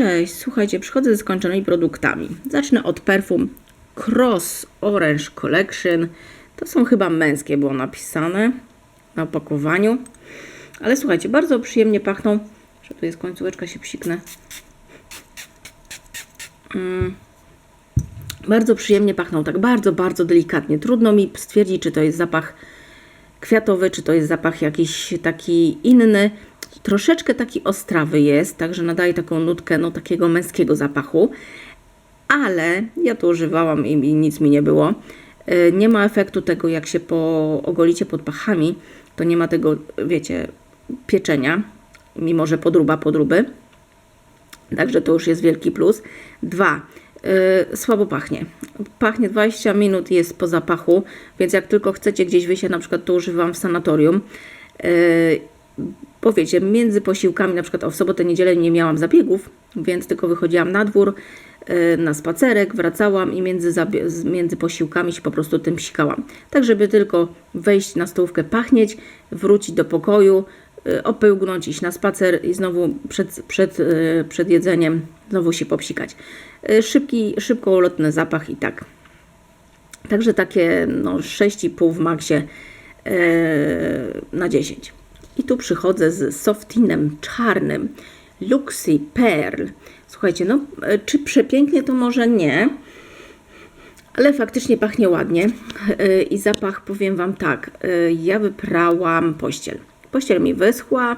Cześć, słuchajcie, przychodzę ze skończonymi produktami. Zacznę od perfum Cross Orange Collection. To są chyba męskie, było napisane na opakowaniu. Ale słuchajcie, bardzo przyjemnie pachną. Że tu jest końcóweczka, się psiknę. Mm. Bardzo przyjemnie pachną, tak bardzo, bardzo delikatnie. Trudno mi stwierdzić, czy to jest zapach kwiatowy, czy to jest zapach jakiś taki inny. Troszeczkę taki ostrawy jest, także nadaje taką nutkę no, takiego męskiego zapachu, ale ja to używałam i, i nic mi nie było. E, Nie ma efektu tego, jak się po, ogolicie pod pachami, to nie ma tego, wiecie, pieczenia, mimo że podruba podruby. Także to już jest wielki plus. Dwa, yy, słabo pachnie. Pachnie 20 minut jest po zapachu, więc jak tylko chcecie gdzieś wyjść, ja na przykład to używam w sanatorium. Yy, bo wiecie, między posiłkami, na przykład o, w sobotę, niedzielę nie miałam zabiegów, więc tylko wychodziłam na dwór, yy, na spacerek, wracałam i między, między posiłkami się po prostu tym psikałam. Tak, żeby tylko wejść na stołówkę, pachnieć, wrócić do pokoju, y, opyłgnąć, iść na spacer i znowu przed, przed, y, przed jedzeniem znowu się popsikać. Szybki, szybko ulotny zapach i tak. Także takie no, 6,5 w maksie e, na 10. I tu przychodzę z softinem czarnym Luxy Pearl. Słuchajcie, no e, czy przepięknie to może nie, ale faktycznie pachnie ładnie E, i zapach, powiem Wam tak, e, ja wyprałam pościel. Pościel mi wyschła.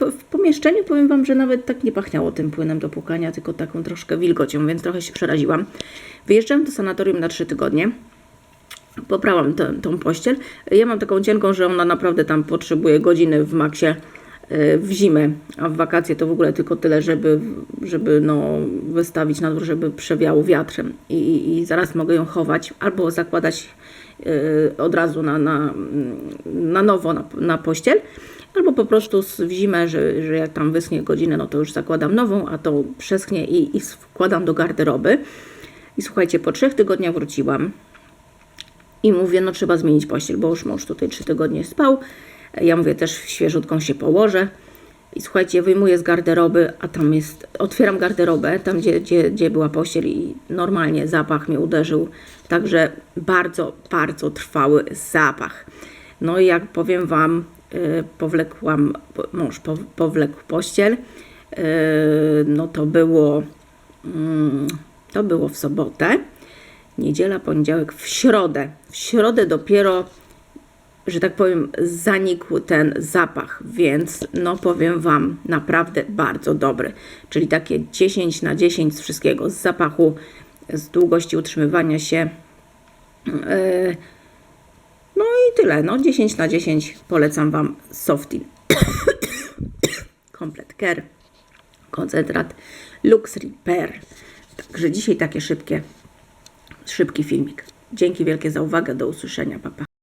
W pomieszczeniu powiem Wam, że nawet tak nie pachniało tym płynem do płukania, tylko taką troszkę wilgocią, więc trochę się przeraziłam. Wyjeżdżałam do sanatorium na 3 tygodnie. Poprałam tę, tą pościel. Ja mam taką cienką, że ona naprawdę tam potrzebuje godziny w maksie e, w zimę, a w wakacje to w ogóle tylko tyle, żeby, żeby no, wystawić na dwór, żeby przewiało wiatrem i, i, zaraz mogę ją chować albo zakładać e, od razu na, na, na nowo na, na pościel, albo po prostu w zimę, że, że jak tam wyschnie godzinę, no to już zakładam nową, a to przeschnie i, i wkładam do garderoby. I słuchajcie, po trzech tygodniach wróciłam. I mówię, no trzeba zmienić pościel, bo już mąż tutaj trzy tygodnie spał. Ja mówię, też świeżutką się położę. I słuchajcie, wyjmuję z garderoby, a tam jest, otwieram garderobę, tam gdzie, gdzie, gdzie była pościel i normalnie zapach mnie uderzył. Także bardzo, bardzo trwały zapach. No i jak powiem Wam, yy, powlekłam, po- mąż po, powlekł pościel, yy, no to było, mm, to było w sobotę niedziela, poniedziałek, w środę. W środę dopiero, że tak powiem, zanikł ten zapach, więc no powiem Wam, naprawdę bardzo dobry. Czyli takie 10 na 10 z wszystkiego, z zapachu, z długości utrzymywania się. Yy, No i tyle, no 10 na 10 polecam Wam Softin. Komplet Care, koncentrat Lux Repair. Także dzisiaj takie szybkie szybki filmik. Dzięki wielkie za uwagę. Do usłyszenia. Papa.